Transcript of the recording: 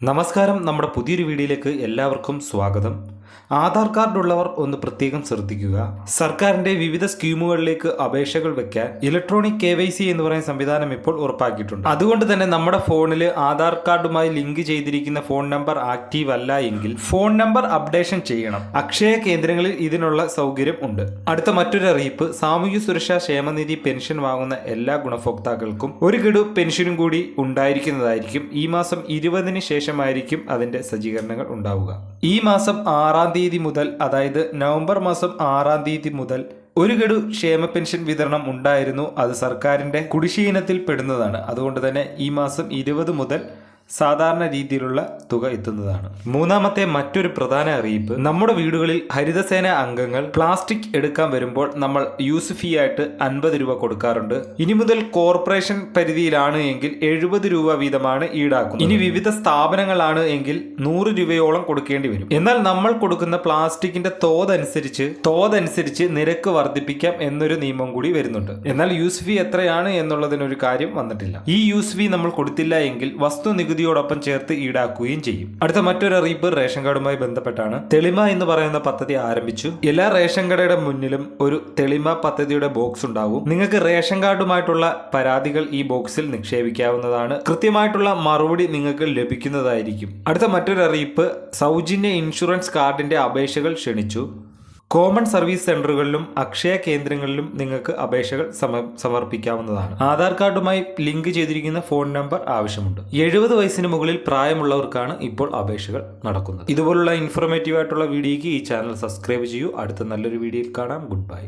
നമസ്കാരം. നമ്മുടെ പുതിയൊരു വീഡിയോയിലേക്ക് എല്ലാവർക്കും സ്വാഗതം. ആധാർ കാർഡുള്ളവർ ഒന്ന് പ്രത്യേകം ശ്രദ്ധിക്കുക. സർക്കാരിന്റെ വിവിധ സ്കീമുകളിലേക്ക് അപേക്ഷകൾ വെക്കാൻ ഇലക്ട്രോണിക് കെ വൈ സി എന്ന് പറയുന്ന സംവിധാനം ഇപ്പോൾ ഉറപ്പാക്കിയിട്ടുണ്ട്. അതുകൊണ്ട് തന്നെ നമ്മുടെ ഫോണിൽ ആധാർ കാർഡുമായി ലിങ്ക് ചെയ്തിരിക്കുന്ന ഫോൺ നമ്പർ ആക്റ്റീവ് അല്ല എങ്കിൽ ഫോൺ നമ്പർ അപ്ഡേഷൻ ചെയ്യണം. അക്ഷയ കേന്ദ്രങ്ങളിൽ ഇതിനുള്ള സൗകര്യം ഉണ്ട്. അടുത്ത മറ്റൊരു അറിയിപ്പ്. സാമൂഹ്യ സുരക്ഷാ ക്ഷേമനിധി പെൻഷൻ വാങ്ങുന്ന എല്ലാ ഗുണഭോക്താക്കൾക്കും ഒരു ഗഡു പെൻഷനും കൂടി ഉണ്ടായിരിക്കുന്നതായിരിക്കും ഈ മാസം ഇരുപതിന് ശേഷമായിരിക്കും അതിന്റെ സജ്ജീകരണങ്ങൾ ഉണ്ടാവുക. ഈ മാസം ആറാം തീയതി മുതൽ അതായത് നവംബർ മാസം ആറാം തീയതി മുതൽ ഒരു ഗഡു ക്ഷേമ പെൻഷൻ വിതരണം ഉണ്ടായിരുന്നു. അത് സർക്കാരിന്റെ കുടിശ്ശീനത്തിൽ പെടുന്നതാണ്. അതുകൊണ്ട് തന്നെ ഈ മാസം ഇരുപത് മുതൽ സാധാരണ രീതിയിലുള്ള തുക എത്തുന്നതാണ്. മൂന്നാമത്തെ മറ്റൊരു പ്രധാന അറിയിപ്പ് നമ്മുടെ വീടുകളിൽ ഹരിതസേന അംഗങ്ങൾ പ്ലാസ്റ്റിക് എടുക്കാൻ വരുമ്പോൾ നമ്മൾ യൂസ് ഫീ ആയിട്ട് അൻപത് രൂപ കൊടുക്കാറുണ്ട്. ഇനി മുതൽ കോർപ്പറേഷൻ പരിധിയിലാണ് എങ്കിൽ എഴുപത് രൂപ വീതമാണ് ഈടാക്കുന്നത്. ഇനി വിവിധ സ്ഥാപനങ്ങളാണ് എങ്കിൽ നൂറ് രൂപയോളം കൊടുക്കേണ്ടി വരും. എന്നാൽ നമ്മൾ കൊടുക്കുന്ന പ്ലാസ്റ്റിക്കിന്റെ തോതനുസരിച്ച് തോതനുസരിച്ച് നിരക്ക് വർദ്ധിപ്പിക്കാം എന്നൊരു നിയമം കൂടി വരുന്നുണ്ട്. എന്നാൽ യൂസ് ഫീ എത്രയാണ് എന്നുള്ളതിനൊരു കാര്യം വന്നിട്ടില്ല. ഈ യൂസ് ഫീ നമ്മൾ കൊടുത്തില്ല എങ്കിൽ വസ്തു നികുതിയോടൊപ്പം ചേർത്ത് ഈടാക്കുകയും ചെയ്യും. അടുത്ത മറ്റൊരു അറിയിപ്പ് റേഷൻ കാർഡുമായി ബന്ധപ്പെട്ടാണ്. തെളിമ എന്ന് പറയുന്ന പദ്ധതി ആരംഭിച്ചു. എല്ലാ റേഷൻ കടയുടെ മുന്നിലും ഒരു തെളിമ പദ്ധതിയുടെ ബോക്സ് ഉണ്ടാവും. നിങ്ങൾക്ക് റേഷൻ കാർഡുമായിട്ടുള്ള പരാതികൾ ഈ ബോക്സിൽ നിക്ഷേപിക്കാവുന്നതാണ്. കൃത്യമായിട്ടുള്ള മറുപടി നിങ്ങൾക്ക് ലഭിക്കുന്നതായിരിക്കും. അടുത്ത മറ്റൊരു അറിയിപ്പ് സൗജന്യ ഇൻഷുറൻസ് കാർഡിന്റെ അപേക്ഷകൾ ക്ഷണിച്ചു. കോമൺ സർവീസ് സെന്ററുകളിലും അക്ഷയ കേന്ദ്രങ്ങളിലും നിങ്ങൾക്ക് അപേക്ഷകൾ സമർപ്പിക്കാവുന്നതാണ്. ആധാർ കാർഡുമായി ലിങ്ക് ചെയ്തിരിക്കുന്ന ഫോൺ നമ്പർ ആവശ്യമുണ്ട്. എഴുപത് വയസ്സിന് മുകളിൽ പ്രായമുള്ളവർക്കാണ് ഇപ്പോൾ അപേക്ഷകൾ നടക്കുന്നത്. ഇതുപോലുള്ള ഇൻഫോർമേറ്റീവ് ആയിട്ടുള്ള വീഡിയോയ്ക്ക് ഈ ചാനൽ സബ്സ്ക്രൈബ് ചെയ്യൂ. അടുത്ത നല്ലൊരു വീഡിയോയിൽ കാണാം. Good bye